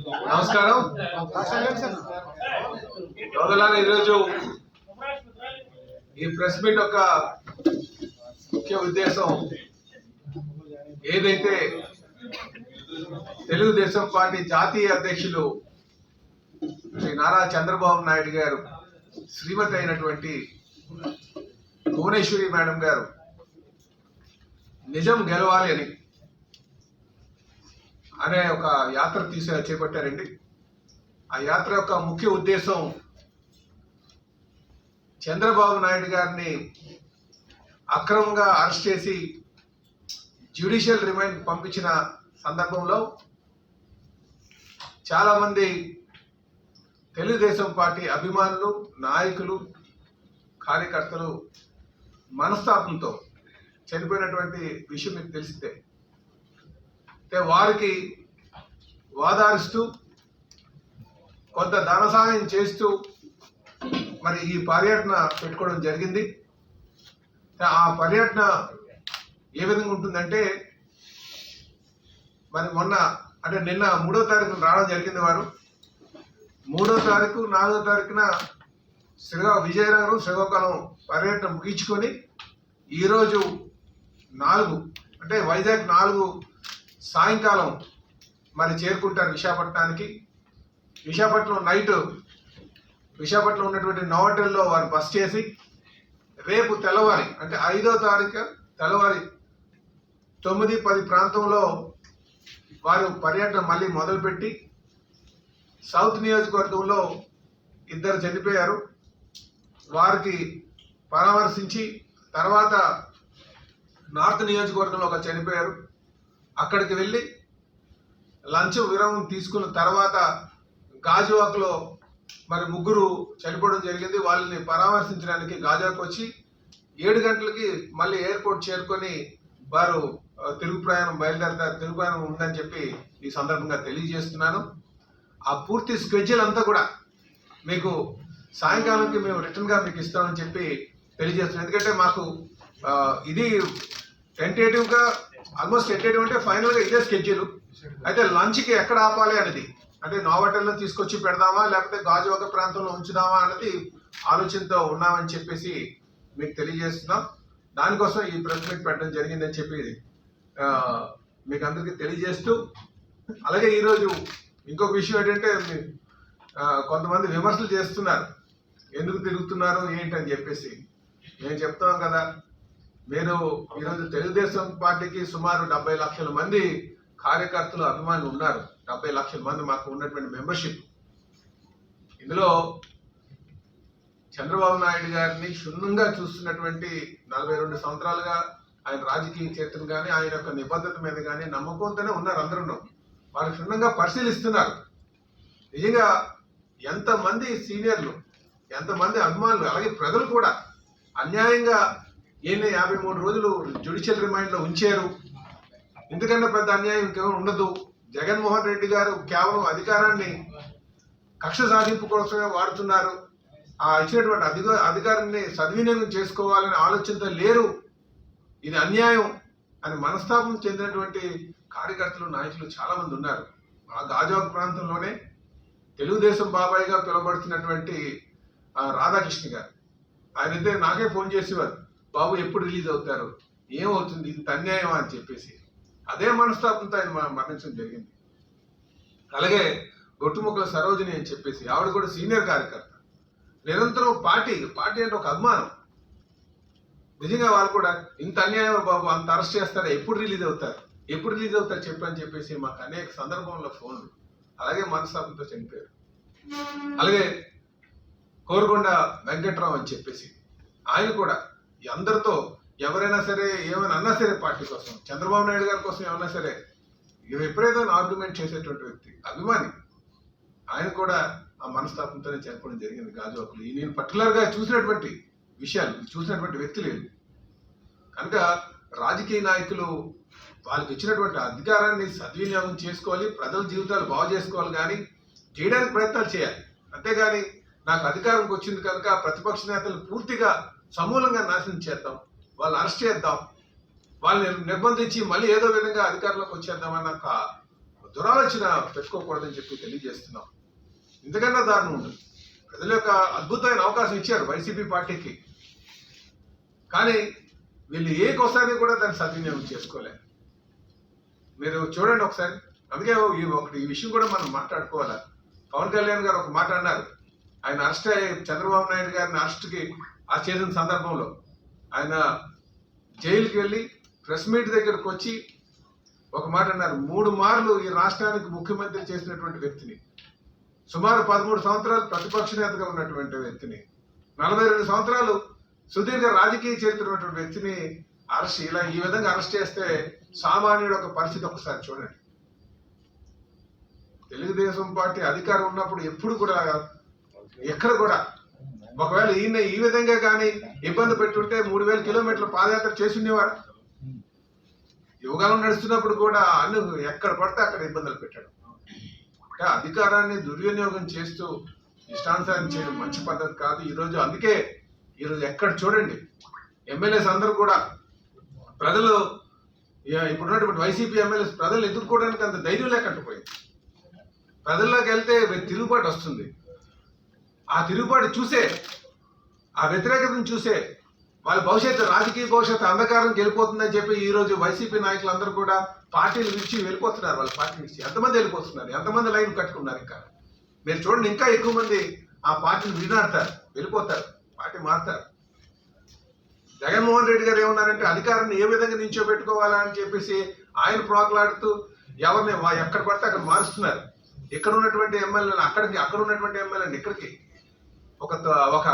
నమస్కారం. మొదలాగా ఈరోజు ఈ ప్రెస్ మీట్ యొక్క ముఖ్య ఉద్దేశం ఏదైతే తెలుగుదేశం పార్టీ జాతీయ అధ్యక్షులు శ్రీ నారా చంద్రబాబు నాయుడు గారు శ్రీమతి అయినటువంటి భువనేశ్వరి మేడం గారు నిజం గెలవాలి అని అనే ఒక యాత్ర తీసే చేపట్టారండి. ఆ యాత్ర యొక్క ముఖ్య ఉద్దేశం చంద్రబాబు నాయుడు గారిని అక్రమంగా అరెస్ట్ చేసి జ్యుడిషియల్ రిమైండ్ పంపించిన సందర్భంలో చాలామంది తెలుగుదేశం పార్టీ అభిమానులు నాయకులు కార్యకర్తలు మనస్తాపంతో చనిపోయినటువంటి విషయం మీకు తెలిసిందే వారికి వాదారుస్తూ కొంత ధన సహాయం చేస్తూ మరి ఈ పర్యటన పెట్టుకోవడం జరిగింది. ఆ పర్యటన ఏ విధంగా ఉంటుందంటే మరి మొన్న అంటే నిన్న మూడో తారీఖున రావడం జరిగింది వారు. మూడో తారీఖు నాలుగో తారీఖున శ్రీగా విజయనగరం శ్రీకాకుళం పర్యటన ముగించుకొని ఈరోజు నాలుగు అంటే వైజాగ్ నాలుగు సాయంకాలం మరి చేరుకుంటారు విశాఖపట్నానికి. విశాఖపట్నం నైట్ విశాఖపట్నం ఉన్నటువంటి నోవటెల్లో వారు బస్ చేసి రేపు తెల్లవారి అంటే ఐదో తారీఖు తెల్లవారి తొమ్మిది పది ప్రాంతంలో వారు పర్యటన మళ్ళీ మొదలుపెట్టి సౌత్ నియోజకవర్గంలో ఇద్దరు చనిపోయారు. వారికి పరామర్శించి తర్వాత నార్త్ నియోజకవర్గంలో ఒక చనిపోయారు. అక్కడికి వెళ్ళి లంచ్ విరామం తీసుకున్న తర్వాత గాజువాక్లో మరి ముగ్గురు చనిపోవడం జరిగింది. వాళ్ళని పరామర్శించడానికి గాజువాక్ వచ్చి ఏడు గంటలకి మళ్ళీ ఎయిర్పోర్ట్ చేరుకొని వారు తెలుగు తిరుగు ప్రయాణం బయలుదేరతారు. తిరుగు ప్రయాణం ఉందని చెప్పి ఈ సందర్భంగా తెలియజేస్తున్నాను. ఆ పూర్తి స్కెడ్యూల్ అంతా కూడా మీకు సాయంకాలంకి మేము రిటర్న్గా మీకు ఇస్తామని చెప్పి తెలియజేస్తున్నాం ఎందుకంటే మాకు ఇది టెంటేటివ్గా ఆల్మోస్ట్ టెంటేటివ్ అంటే ఫైనల్గా ఇదే స్కెడ్యూల్ అయితే లంచ్కి ఎక్కడ ఆపాలి అనేది? అంటే నోవటల్లో తీసుకొచ్చి పెడదామా? లేకపోతే గాజువాక ప్రాంతంలో ఉంచుదామా అనేది ఆలోచనతో ఉన్నామని చెప్పేసి మీకు తెలియజేస్తున్నాం. దానికోసం ఈ ప్రెస్ మీట్ పెట్టడం జరిగిందని చెప్పి మీకు అందరికీ తెలియజేస్తూ అలాగే ఈరోజు ఇంకొక విషయం ఏంటంటే కొంతమంది విమర్శలు చేస్తున్నారు. ఎందుకు తిరుగుతున్నారు? ఏంటి అని చెప్పేసి. మేము చెప్తాం కదా మీరు ఈరోజు తెలుగుదేశం పార్టీకి సుమారు డెబ్బై లక్షల మంది కార్యకర్తలు అభిమానులు ఉన్నారు. డెబ్బై లక్షల మంది మాకు ఉన్నటువంటి మెంబర్షిప్. ఇందులో చంద్రబాబు నాయుడు గారిని క్షుణ్ణంగా చూస్తున్నటువంటి నలభై రెండు సంవత్సరాలుగా ఆయన రాజకీయ చరిత్ర కానీ ఆయన యొక్క నిబద్ధత మీద కానీ నమ్మకంతోనే ఉన్నారు అందరూ వాళ్ళు క్షుణ్ణంగా పరిశీలిస్తున్నారు. నిజంగా ఎంతమంది సీనియర్లు ఎంతమంది అభిమానులు అలాగే ప్రజలు కూడా అన్యాయంగా ఈయన యాభై మూడు రోజులు జ్యుడిషియల్ రిమైండ్లో ఉంచారు. ఎందుకంటే పెద్ద అన్యాయం ఇంకేమో ఉండదు. జగన్మోహన్ రెడ్డి గారు కేవలం అధికారాన్ని కక్ష సాధింపు కోసమే వాడుతున్నారు. ఆ ఇచ్చినటువంటి అధిక అధికారాన్ని సద్వినియోగం చేసుకోవాలనే ఆలోచనతో లేరు. ఇది అన్యాయం అని మనస్తాపం చెందినటువంటి కార్యకర్తలు నాయకులు చాలామంది ఉన్నారు. ఆ గాజావ ప్రాంతంలోనే తెలుగుదేశం బాబాయ్గా పిలువబడుతున్నటువంటి రాధాకృష్ణ గారు. ఆయన ఇద్దరు నాకే ఫోన్ చేసేవారు. బాబు ఎప్పుడు రిలీజ్ అవుతారు? ఏమవుతుంది ఇంత అన్యాయం అని చెప్పేసి. అదే మనస్తాపంతో ఆయన మరణించడం జరిగింది. అలాగే గొట్టుముక్కల సరోజిని అని చెప్పేసి ఆవిడ కూడా సీనియర్ కార్యకర్త. నిరంతరం పార్టీ పార్టీ అంటే ఒక అభిమానం. నిజంగా వాళ్ళు కూడా ఇంత అన్యాయం బాబు? అంత అరెస్ట్ చేస్తారా? ఎప్పుడు రిలీజ్ అవుతారు? ఎప్పుడు రిలీజ్ అవుతారు చెప్పని చెప్పేసి మాకు అనేక సందర్భంలో ఫోన్లు. అలాగే మనస్తాపంతో చనిపోయారు. అలాగే కోరుకొండ వెంకట్రావు అని చెప్పేసి ఆయన కూడా అందరితో ఎవరైనా సరే ఏమైనా అన్నా సరే పార్టీ కోసం చంద్రబాబు నాయుడు గారి కోసం ఏమన్నా సరే విపరీతమైన ఆర్గ్యుమెంట్ చేసేటువంటి వ్యక్తి అభిమాని. ఆయన కూడా ఆ మనస్తాపంతోనే చెప్పడం జరిగింది. గాజువాకులు. ఈ నేను పర్టికులర్గా చూసినటువంటి విషయాలు చూసినటువంటి వ్యక్తి లేదు కనుక రాజకీయ నాయకులు వాళ్ళకి ఇచ్చినటువంటి అధికారాన్ని సద్వినియోగం చేసుకోవాలి ప్రజల జీవితాలు బాగు చేసుకోవాలి కానీ చేయడానికి ప్రయత్నాలు చేయాలి. అంతేగాని నాకు అధికారంకి వచ్చింది కనుక ప్రతిపక్ష నేతలు పూర్తిగా సమూలంగా నాశనం చేద్దాం వాళ్ళని అరెస్ట్ చేద్దాం వాళ్ళని నిర్బంధించి మళ్ళీ ఏదో విధంగా అధికారంలోకి వచ్చేద్దామన్న ఒక దురాలోచన పెట్టుకోకూడదని చెప్పి తెలియజేస్తున్నాం. ఎందుకన్నా దారుణం ఉండదు ప్రజల యొక్క అద్భుతమైన అవకాశం ఇచ్చారు వైసీపీ పార్టీకి. కానీ వీళ్ళు ఏ కోసాన్ని కూడా దాన్ని సద్వినియోగం చేసుకోలే. మీరు చూడండి ఒకసారి. అందుకే ఈ ఒకటి ఈ విషయం కూడా మనం మాట్లాడుకోవాలి? పవన్ కళ్యాణ్ గారు ఒక మాట అన్నారు. ఆయన అరెస్ట్ అయ్యి చంద్రబాబు నాయుడు గారిని అరెస్ట్కి ఆ చేసిన సందర్భంలో ఆయన జైలుకి వెళ్ళి ప్రెస్ మీట్ దగ్గరకు వచ్చి ఒక మాట అన్నారు. మూడు మార్లు ఈ రాష్ట్రానికి ముఖ్యమంత్రి చేసినటువంటి వ్యక్తిని సుమారు పదమూడు సంవత్సరాలు ప్రతిపక్ష నేతగా ఉన్నటువంటి వ్యక్తిని నలభై రెండు సంవత్సరాలు సుదీర్ఘ రాజకీయ చరిత్ర ఉన్నటువంటి వ్యక్తిని అరెస్ట్ ఇలా ఈ విధంగా అరెస్ట్ చేస్తే సామాన్యుడు ఒక పరిస్థితి ఒకసారి చూడండి. తెలుగుదేశం పార్టీ అధికారం ఉన్నప్పుడు ఎప్పుడు కూడా ఎక్కడ కూడా ఒకవేళ ఈయన ఈ విధంగా కానీ ఇబ్బంది పెట్టుంటే మూడు వేల కిలోమీటర్ల పాదయాత్ర చేసి యోగాలు నడుస్తున్నప్పుడు కూడా అన్ని ఎక్కడ పడితే అక్కడ ఇబ్బందులు పెట్టాడు. అంటే అధికారాన్ని దుర్వినియోగం చేస్తూ ఇష్టానుసారం చేయడం మంచి పద్ధతి కాదు. ఈరోజు అందుకే ఈరోజు ఎక్కడ చూడండి ఎమ్మెల్యేస్ అందరూ కూడా ప్రజలు ఇప్పుడున్నటువంటి వైసీపీ ఎమ్మెల్యేస్ ప్రజలు ఎదుర్కోవడానికి అంత ధైర్యం లేకుండా పోయింది. ప్రజల్లోకి వెళ్తే తిరుగుబాటు వస్తుంది. ఆ తిరుగుబాటు చూసే ఆ వ్యతిరేకతను చూసే వాళ్ళ భవిష్యత్తు రాజకీయ భవిష్యత్తు అంధకారం వెళ్ళిపోతుందని చెప్పి ఈరోజు వైసీపీ నాయకులందరూ కూడా పార్టీలు విడిచి వెళ్ళిపోతున్నారు వాళ్ళ పార్టీ విడిచి ఎంతమంది వెళ్ళిపోతున్నారు? ఎంతమంది లైన్ కట్టుకున్నారు ఇంకా? మీరు చూడండి ఇంకా ఎక్కువ మంది ఆ పార్టీని విడినాడతారు వెళ్ళిపోతారు పార్టీ మారుతారు. జగన్మోహన్ రెడ్డి గారు ఏమన్నారంటే అధికారాన్ని ఏ విధంగా నించోబెట్టుకోవాలా అని చెప్పేసి ఆయన ప్రోకలాడుతూ ఎవరిని ఎక్కడ పడితే అక్కడ మారుస్తున్నారు. ఇక్కడ ఉన్నటువంటి ఎమ్మెల్యేలు అక్కడికి అక్కడ ఉన్నటువంటి ఎమ్మెల్యేలు ఇక్కడికి ఒక ఒక